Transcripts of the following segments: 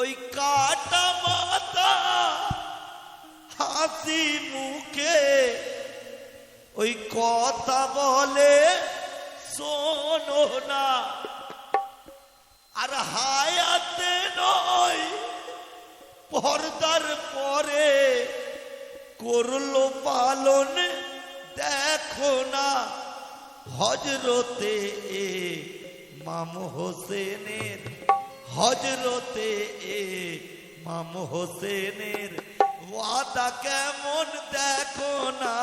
ওই কাটা মাথা হাসি মুখে, ওই কথা বলে শোনো না। আর হায়াতে নয়, পর্দার পরে করল পালন দেখো না। হজরতে এ মাম হোসেনের হজরতে এ মাম হোসেনের ওয়াদা কেমন দেখো না?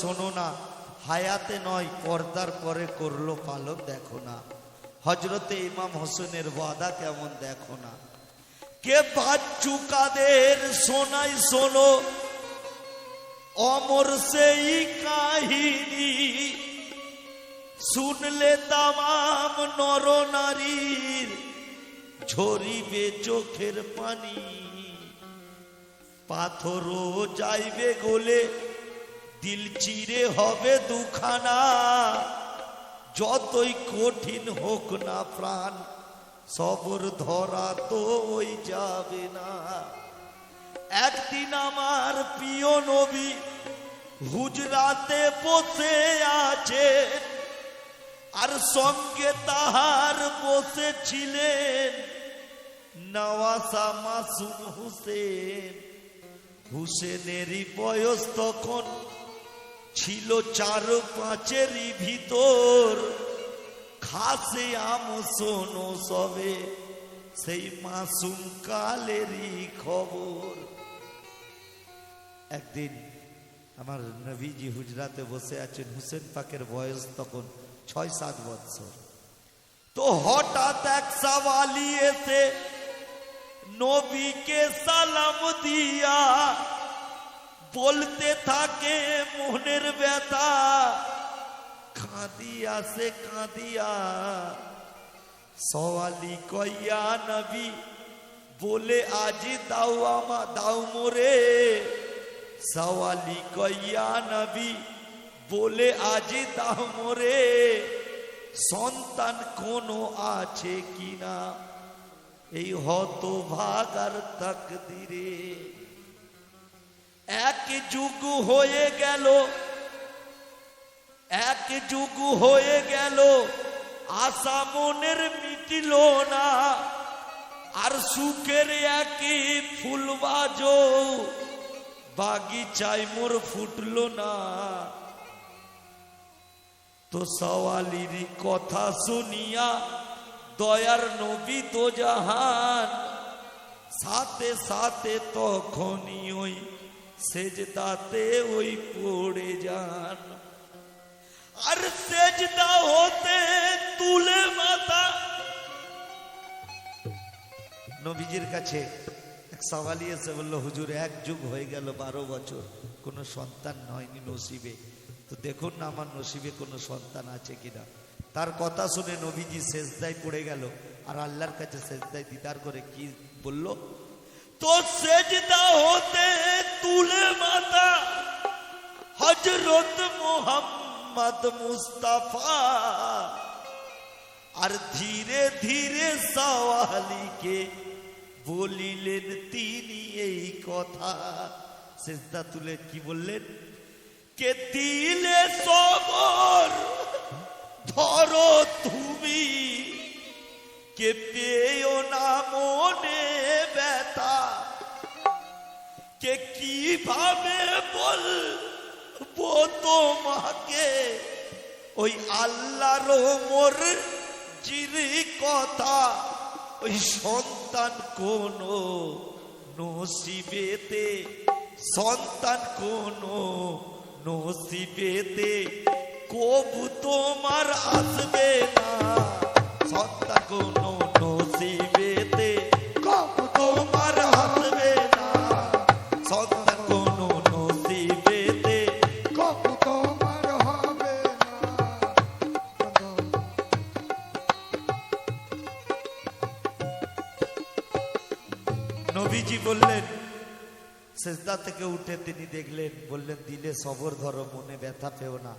শোনো না, হায়াতে নয়, পর্দার পরে করল পালক দেখো না। হজরতে ইমাম হোসেনের ওয়াদা কেমন দেখো না। কে বাচ্চু কাদের শোনাই শোনো, অমর সেই কাহিনী। শুনলে তামাম নর নারীর ঝরিবে চোখের পানি। পাথরও যাইবে গোলে দিল চিরে হবে দুখানা। যতই কঠিন হোক না প্রাণ, সবর ধরা তো ওই যাবে না। একদিন আমার প্রিয় নবী হুজরাতে বসে আছে আর সঙ্গে তাহার বসেছিলেন নওয়াসা মাসুম হুসেন। হুসেনেরই বয়স তখন ছিল চার পাঁচেরই ভিতর। খাসে আম শোনো সবে সেই মাসুম কালেরই খবর। একদিন আমার নবীজি হুজরাতে বসে আছেন, হুসেন পাকের বয়স তখন ছয় সাত বৎসর। তো হঠাৎ এক সওয়ালি এসে, নবীকে সালাম দিয়া বলতে থাকে, মনের ব্যথা। কাঁদিয়া সে কাঁদিয়া, সওয়ালি কইয়া, নবী, বলে আজ দাও আমা, দাও মোরে। সওয়ালি কইয়া, নবী, বলে আজ দাও মোরে। সন্তান কোনো আছে কিনা? এই হত ভাগার তাকদিরে। এক যুগ হয়ে গেল, এক যুগ হয়ে গেল আশা মনের মিটিল না, আর সুখের একই ফুল বাজো বাগিচায় মোর ফুটলো না। তো সওয়ালির কথা শুনিয়া দয়ার নবী তো জাহান, সাথে সাথে তখনই ওই সেজদাতে ওই পড়ে যান। আর সেজদা হতে তুলে মাথা। নবীজির কাছে এক সওয়ালি এসে বলল, হুজুর, এক যুগ হয়ে গেল, বারো বছর। কোনো সন্তান হয়নি নসিবে। তো দেখুন না আমার নসিবে কোনো সন্তান আছে কিনা। তার কথা শুনে নবীজি শেষদায় পড়ে গেল। আর আল্লাহর কাছে শেষদায় দিদার করে কি বলল? তো সেজদা হতে তুলে মাথা হজরত মোহাম্মদ মুস্তাফা আর ধীরে ধীরে সওয়ালিকে বলিলেন তিনি এই কথা সেজদা তুলে কি বললেন কে দিলে সবর ধরো তুমি কে পেও না মনে কীভাবে বল তোমাকে? ওই আল্লাহর মোর জিরি কথা, ওই সন্তান কোন নসিবেতে, সন্তান কোন নসিবেতে কবু তোমার আসবে না। সন্তান কোনো নবীজি বললেন, সেজদা থেকে উঠে তিনি দেখলেন, বললেন, দিলে সবর ধরো, মনে ব্যথা পেও না,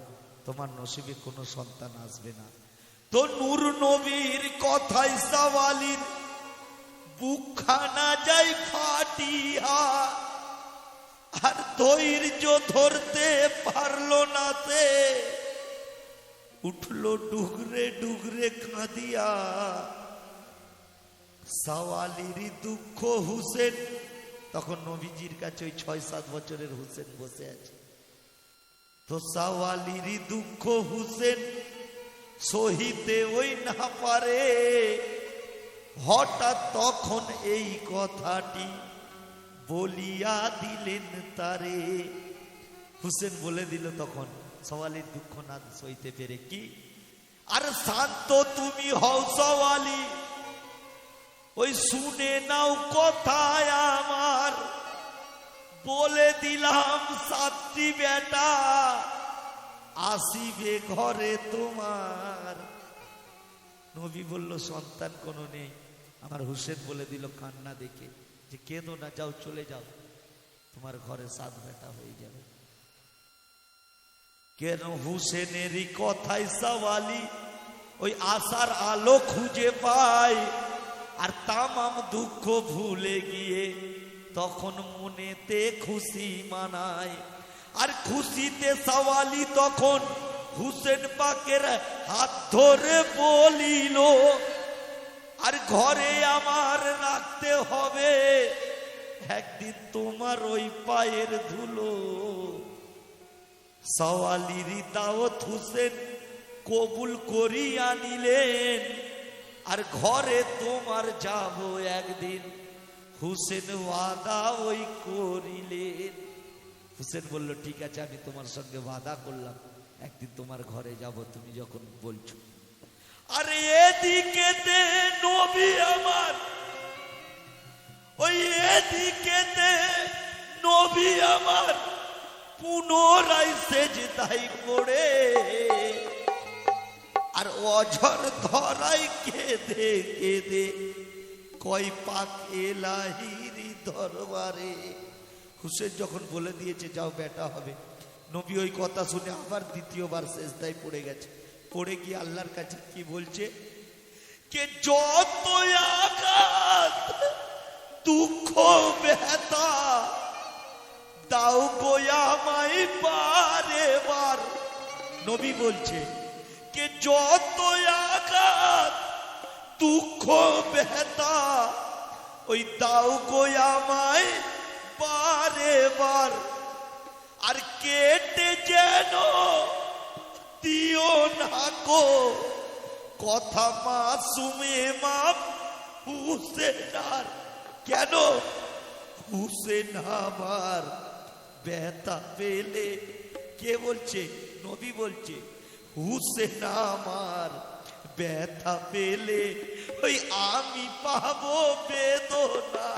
তোমার নসিবে কোনো সন্তান আসবে না। তো নূর নবীর কথাই সাওয়ালির বুকখানা যাই ফাটিয়া আর ধৈর্য ধরতে পারল না তে উঠল ডুগরে ডুগরে কাঁদিয়া সাওয়ালিরই দুঃখ হুসেন। তখন নবীজির কাছে ওই ছয় সাত বছরের হুসেন বসে আছে। তো সাওয়ালিরই দুঃখ হুসেন সহিতে ওই না পারে। হঠাৎ তখন এই কথাটি বলিয়া দিলেন তারে। হুসেন বলে দিল তখন, সওয়ালির দুঃখ না সইতে পেরে কি? আর শান্ত তুমি হও সওয়ালি। ওই শুনে নাও কথায় আমার। বলে দিলাম, সাতটি বেটা আসিবে ঘরে তোমার। নবী বলল, সন্তান কোনো নেই। আমার হুসেন বলে দিল কান্না দেখে যে, কেঁদো না, যাও, চলে যাও। তোমার ঘরে সাত বেটা হয়ে যাবে। কেন হুসেনেরই কথাই সওয়ালি? ওই আশার আলো খুঁজে পায়। আর তামাম দুঃখ ভুলে গিয়ে তখন মনেতে খুশি মানায়। আর খুশিতে সওয়ালি তখন হুসেন পাকের হাত ধরে বলিল, আর ঘরে আমার রাখতে হবে। একদিন তোমার ওই পায়ের ধুলো। সওয়ালিরি দাওয়াত হুসেন কবুল করিয়া নিলেন। আর ঘরে তোমার যাব একদিন। হুসেন ওয়াদা ওই করিলেন। হুসেন বলল, ঠিক আছে, আমি তোমার সঙ্গে ওয়াদা করলাম। একদিন তোমার ঘরে যাব, তুমি যখন বলছো। আর এদিকে নবী আমার। ওই এদিকে নবী আমার। পুনরায় সেজদাই পড়ে। আর অঝর ধরাই কেঁদে কেঁদে, কয় পাক এলাহিরি দরবারে। হুসেন যখন বলে দিয়েছে, যাও বেটা হবে। নবী ওই কথা শুনে আবার দ্বিতীয়বার শেষ শেষদায় পড়ে গেছে। পড়ে গিয়ে আল্লাহর কাছে কি বলছে? কে যত আঘাত, দুঃখ, ব্যথা, দাও গোয়ামাই বারে বার নবী বলছে কে যত আঘাত, দুঃখ, ব্যথা, ওই দাও গোয়ামাই বারে বার। আর কেটে যেন দিও না গো। কথা মাসুমে মাপ, হুসেনার। কেন? হুসেন আমার ব্যথা পেলে কে বলছে? নবী বলছে। হুসেন আমার ব্যথা পেলে ওই আমি পাবো বেদনা।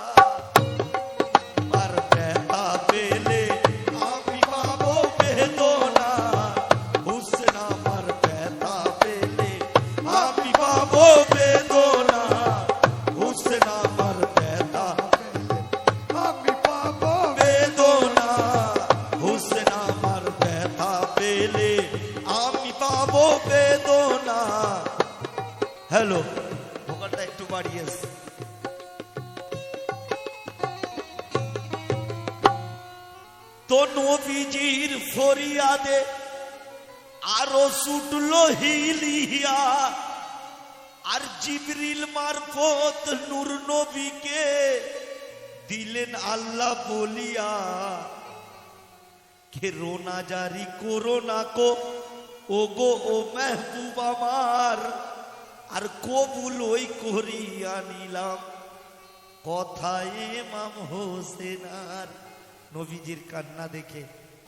নবীজির ফরিয়াদে আরও ছুটলো হিলিয়া। আর জিবরিল মারফত নূর নবীকে দিলেন আল্লাহ বলিয়া, কে রোনা জারি করো না কো ও গো ও মেহবুব আমার, আর কবুল ওই করিয়া নিলাম। কথায় মাম হোসেনার নবীজির কান্না দেখে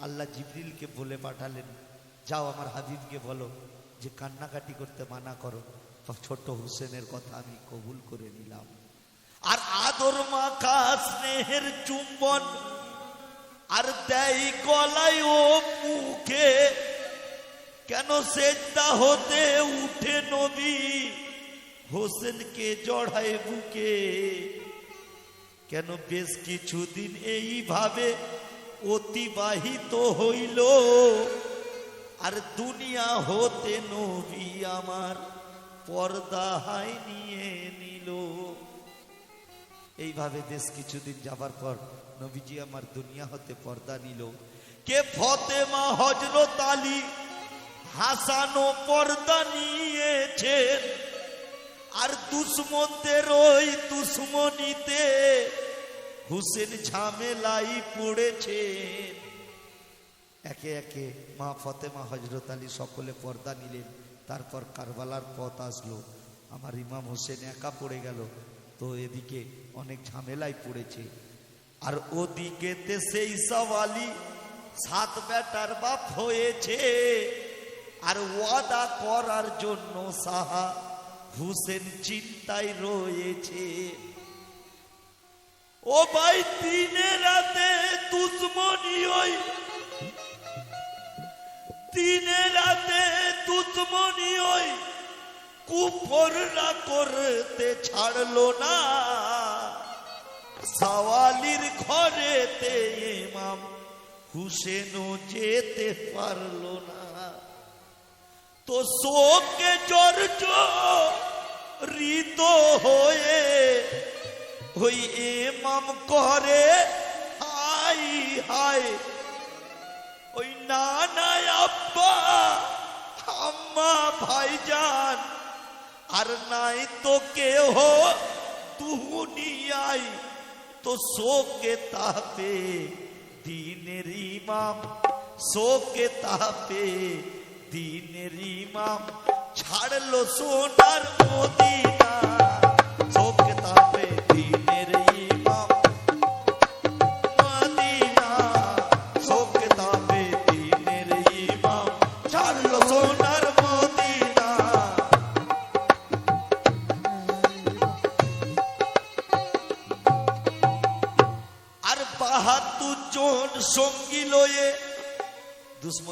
আল্লাহ জিবরিলকে বলে পাঠালেন, যাও আমার হাবিবকে বলো যে কান্নাকাটি করতে মানা করো। ছোট হোসেনের কথা আমি কবুল করে নিলাম। আর আদর মাখা স্নেহের চুম্বন, আর দেয় গলায় ও মুখে, কেন সেজদা হতে উঠে নবী হোসেনকে জড়ায় বুকে? কেন বেশ কিছুদিন এইভাবে অতিবাহিত হইল। আর দুনিয়া হতে নবী আমার পর্দাহায় নিয়ে নিল। এইভাবে বেশ কিছুদিন যাবার পর নবীজি আমার দুনিয়া হতে পর্দা নিল। কে ফতেমা হজরত আলী হাসানো পর্দা নিয়েছেন। আর দুশ্মনদের ওই দুশ্মনীতে হুসেন ঝামেলাই পড়েছেন একে একে মা ফতেমা হজরত আলী সকলে পর্দা নিলেন। তারপর কারবালার পথ আসলো। আমার ইমাম হোসেন একা পড়ে গেল। তো এদিকে অনেক ঝামেলায় পড়েছে। আর ওদিকেতে সেই সওয়ালি সাত বেটার বাপ হয়েছে। আর ওয়াদা করার জন্য সাহা হুসেন চিন্তায় রয়েছে। ও ভাই, দিনে রাতে দুশ্মনী ওই দিনে রাতে দুশ্মনী ওই কুফররা করতে ছাড়লো না। সওয়ালির ঘরেতে ইমাম হুসেনও যেতে পারল না। তো শোকে জর্জ ঋত হয়ে ওই এমাম করে হাই হাই। ওই নানা আব্বা, আম্মা, ভাইজান, আর নাই তো কেহ দুনিয়াই তো শোকে তাপে দিনের ইমাম, শোকে তাপে দিনের ইমাম। ছাড়লো সোনার মদিনা, শোকে তাপে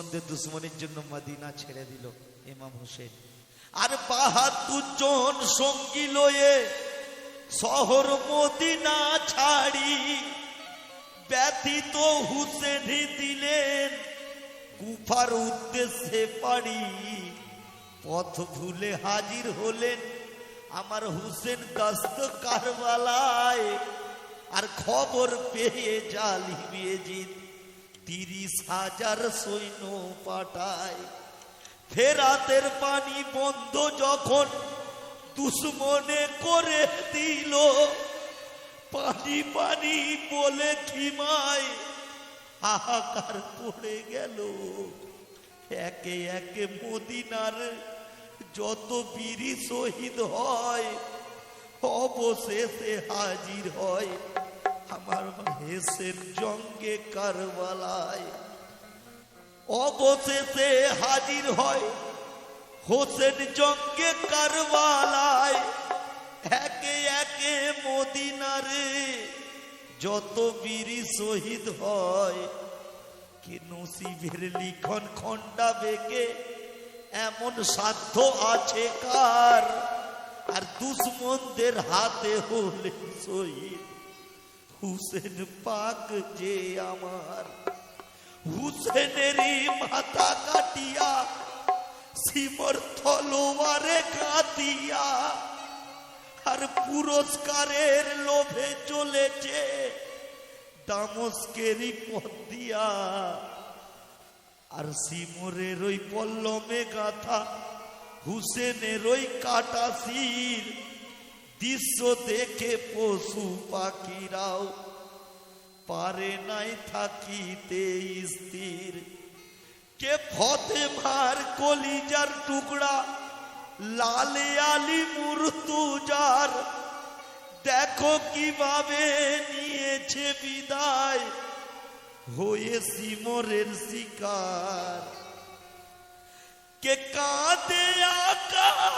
দুশ্মনদের দুশ্মনের জন্য মদিনা ছেড়ে দিল ইমাম হোসেন। আর বাহাত্তর জন সঙ্গী লয়ে শহর মদিনা ছাড়ি। ব্যথিত হুসেনই দিলেন গুফার উদ্দেশ্যে পাড়ি। পথ ভুলে হাজির হলেন আমার হুসেন দস্ত কারবালায়। আর খবর পেয়ে জালিমিয়ে জিত তিরিশ হাজার সৈন্য পাঠায়। ফেরাতের পানি বন্ধ যখন দুশ্মনে করে দিল। পানি পানি বলে খিমায় হাহাকার পড়ে গেল। একে একে মদিনার যত বীরি শহীদ হয়, অবশেষে হাজির হয় আমার হেসের জঙ্গে কারবালায়। অবশেষে হাজির হয় হোসেন জঙ্গে কারবালায়। একে একে মদিনারে যত বীরি শহীদ হয়, কে নসিবের লিখন খন্ডা বেগে এমন সাধ্য আছে কার? আর দুশ্মনদের হাতে হলে শহীদ। হুসেন পাক যে আমার। হুসেনেরই মাথা কাটিয়া, সিমর তলোয়ারে কাঁদিয়া, আর পুরস্কারের লোভে চলেছে দামস্কেরই পথ দিয়া। আর সিমরের ওই পল্লমে গাথা, হুসেনের ওই কাটা শির দৃশ্য দেখে পশু পাখিরাও পারে নাই থাকিতে স্থির। কে ফতে মার কলিজার টুকরা, লালে আলি মুর্তুজার দেখো কীভাবে নিয়েছে বিদায় হয়ে সিমরের শিকার। কে কাঁদে আকাশ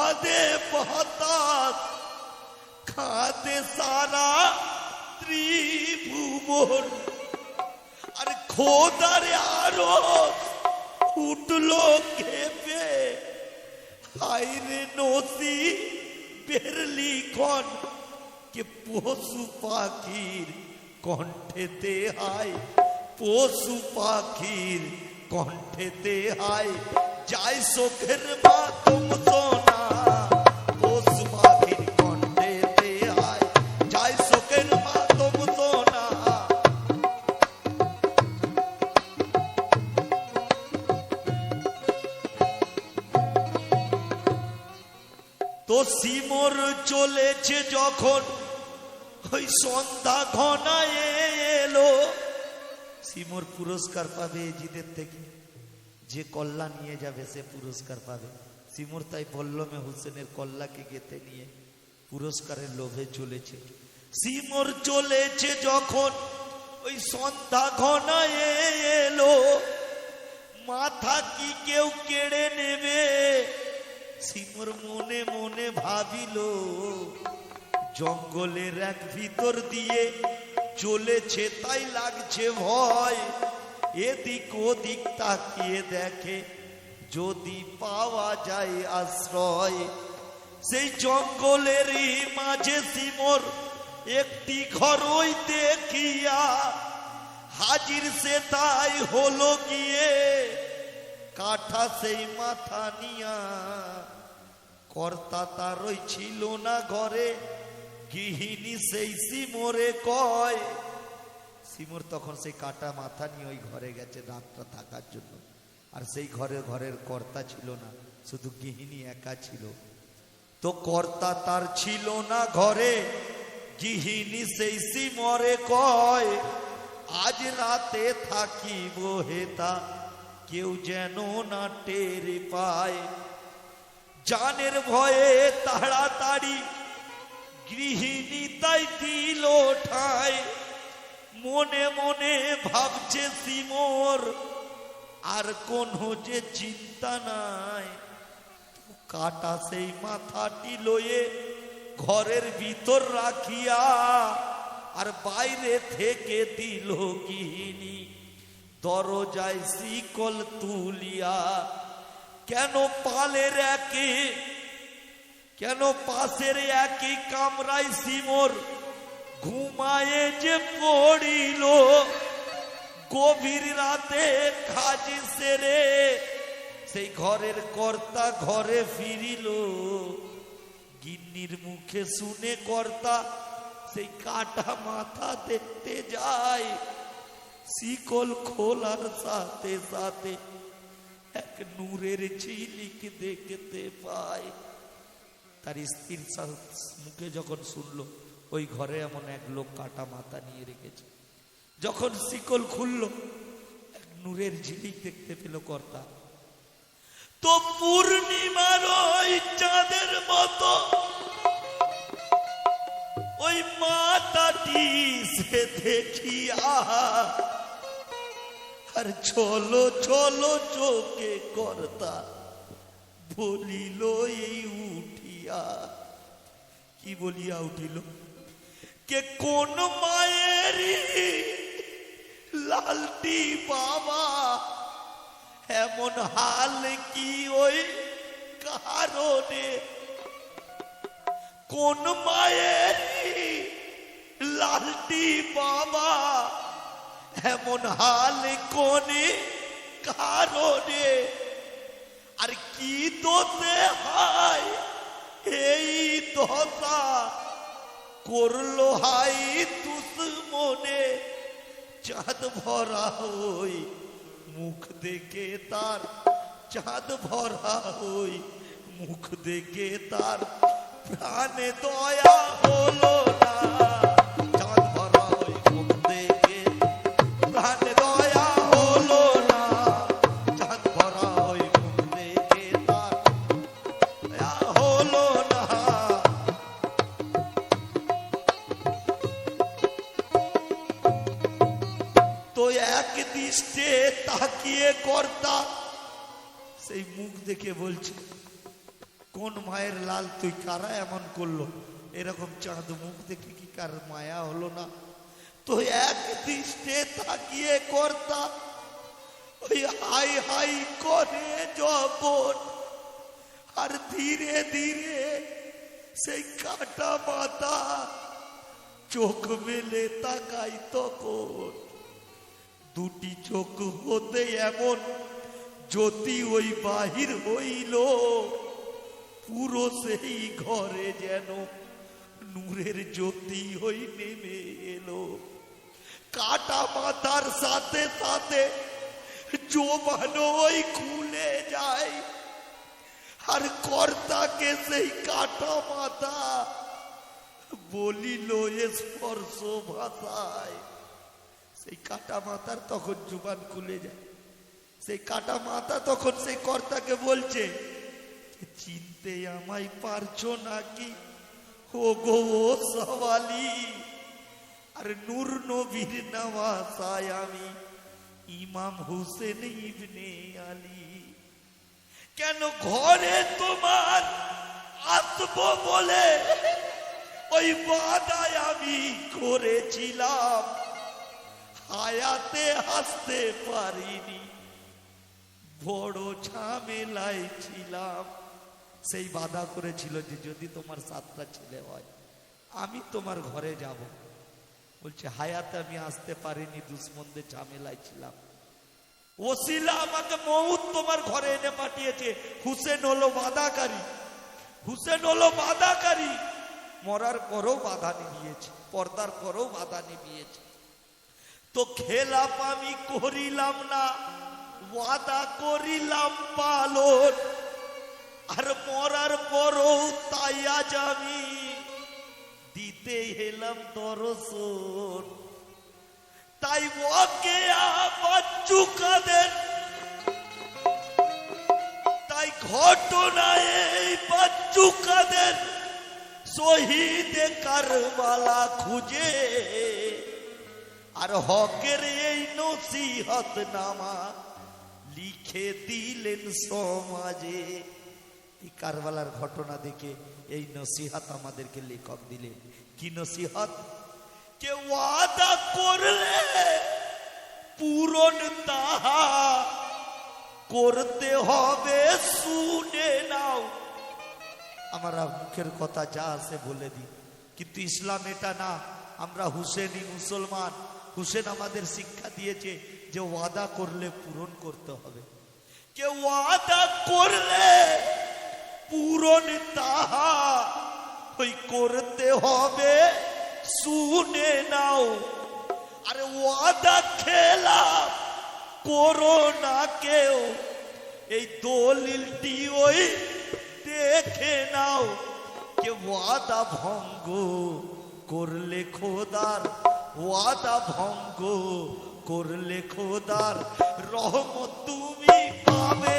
কাঁদে বাতাস কাঁদে সারা ত্রিভুবন আর খোদারে আরও উঠল কেঁপে হাইরে নসি বেরলি খন কে পশু পাখির কণ্ঠেতে হায় পশু পাখির কণ্ঠেতে হায় যাই চোখের মাতম সোনা তো সিমর চলেছে যখন ওই সন্ধ্যা ঘনায় এলো। সিমর পুরস্কার পাবে এজিদের থেকে। যে কল্লা নিয়ে যাবে, সে পুরস্কার পাবে। সিমর তাই পল্লমে হোসেনের কল্লাকে গেতে নিয়ে পুরস্কারের লোভে চলেছে। সিমর চলেছে যখন ওই সন্ধ্যা ঘনায় এলো। মাথা কি কেউ কেড়ে নেবে? সিমর মনে মনে ভাবিল, জঙ্গলের এক ভিতর দিয়ে চলেছে, তাই লাগছে ভয়। এদিক ওদিক তাকিয়ে দেখে যদি পাওয়া যায় আশ্রয়। সেই জঙ্গলেরই মাঝে সিমর একটি ঘর ঘরই দেখিয়া হাজির সে তাই হলো গিয়ে। কাঠা সেই মাথা নিয়া। কর্তা তারই ছিল না ঘরে, গৃহিণী সেই সিমরে কয়, সিমর তখন সেই কাটা মাথা নিয়ে ওই ঘরে গেছে রাতটা থাকার জন্য। আর সেই ঘরে ঘরের কর্তা ছিল না, শুধু গৃহিণী একা ছিল। তো কর্তা তার ছিল না ঘরে, গৃহিণী সেই সিমরে কয়, আজ রাতে থাকিব হেতা কেউ যেন না টের পায়। জানের ভয়ে তাড়াতাড়ি গৃহিণী তাই দিল ঠায় মনে মনে ভাবছে সিমোর, আর কোনো যে চিন্তা নাই। কাটা সেই মাথাটি লয়ে ঘরের ভিতর রাখিয়া, আর বাইরে থেকে দিল গিনি দরজায় শিকল তুলিয়া, কেন পালের একে, কেন পাশের একই কামরায় সিমর ঘুমায়ে যে পড়িল, গভীর রাতে কাজ সেরে, সেই ঘরের কর্তা ঘরে ফিরিল। গিন্নির মুখে শুনে কর্তা, সেই কাটা মাথা দেখতে যায় শিকল খোলার সাথে সাথে এক নূরের ঝিলিক দেখতে পায় তার স্ত্রীর মুখে যখন শুনলো, ওই ঘরে এমন এক লোক কাটা মাথা নিয়ে রেখেছে। যখন শিকল খুললো, এক নূরের ঝিলিক দেখতে পেল কর্তা। তো পূর্ণিমার ওই চাঁদের মতো ওই মাতাটি সে দেখিয়া আর চলো চলো চোখে কর্তা, বলিল এই উঠিয়া। কি বলিয়া উঠিল? কে কোন মায়ের লালটি বাবা, এমন হাল কি ওই কারণে? কোন মায়ের লালটি বাবা এমন হাল কোনে কারণে? আর কি দোষে হাই এই দশা করল হাই তুস মনে চাঁদ ভরা হই মুখ দেখে তার, চাঁদ ভরা হই মুখ দেখে তার। প্রাণে দয়া হলো না। দেখে বলছে, কোন মায়ের লাল তুই কারা এমন করল? এরকম চাঁদ মুখ দেখে কি কার মায়া হলো না? তো এক দৃষ্টে তাকিয়ে কর্তা, ওই হাই হাই করে যখন আর ধীরে ধীরে সেই কাটা মাথা চোখ মেলে তাকাই তখন। দুটি চোখ হতে এমন জ্যোতি ওই বাহির হইল, পুরো সেই ঘরে যেন নূরের জ্যোতি হই নেমে এলো। কাটা মাথার সাথে সাথে জোবানো ওই খুলে যায়। আর কর্তাকে সেই কাটা মাথা বলিল, এ স্পর্শ ভাষায়। সেই কাটা মাথার তখন জুবান খুলে যায়। সেই কাটা মাথা তখন সেই কর্তাকে বলছে চিনতে আমায় পারছ নাকি? ও গো ও সওয়ালি, আর নূর নবীর নওয়াসায় আমি ইমাম হুসেন ইবনে আলী। কেন ঘরে তোমার আসব বলে? ওই বাদায় আমি করেছিলাম, হায়াতে হাসতে পারিনি। বড় ঝামেলায় ছিলাম। সেই বাধা করেছিল যে যদি তোমার সাতটা ছেলে হয়, আমি তোমার ঘরে যাব। বলছে, হায়াতে আমি আসতে পারিনি, দুশ্মনদের ঝামেলায় ছিলাম। ওসিলা আমাকে মৌত তোমার ঘরে এনে পাঠিয়েছে, হুসেন হলো বাধাকারী। হুসেন হলো বাধাকারী। মরার পরও বাধা নিভিয়েছে, পর্দার পরও বাধা নিভিয়েছে। তো খেলাপ আমি করিলাম না। ওয়াদা করিলাম পালন, আর মরার পরও তাই আজ আমি দিতে এলাম দর্শন তাই ওকে বাচ্চুকাদের তাই ঘটনায় এই বাচ্চুকাদের শহীদ কারবালা খুঁজে, আর হকের এই নসিহত নামা লিখে দিলেন সমাজে। এই কারবালার ঘটনা দেখে এই নসিহত আমাদেরকে লেখক দিলেন। কি নসিহত? কে ওয়াদা করলে পূরণ তাহা করতে হবে, শুনে নাও। আমরা মুখের কথা যা আছে বলে দিই। কিন্তু ইসলাম এটা না। আমরা হুসেনই মুসলমান। হুসেন আমাদের শিক্ষা দিয়েছে যে ওয়াদা করলে পূরণ করতে হবে। কে ওয়াদা করলে পূরণ তাহা ওই করতে হবে, শুনে নাও। আরে ওয়াদা খেলা করো না কেউ। এই দলিলটি ওই দেখে নাও কে ওয়াদা ভঙ্গ করলে খোদার, ওয়াদা ভঙ্গ করলে খোদার রহমত তুমি পাবে।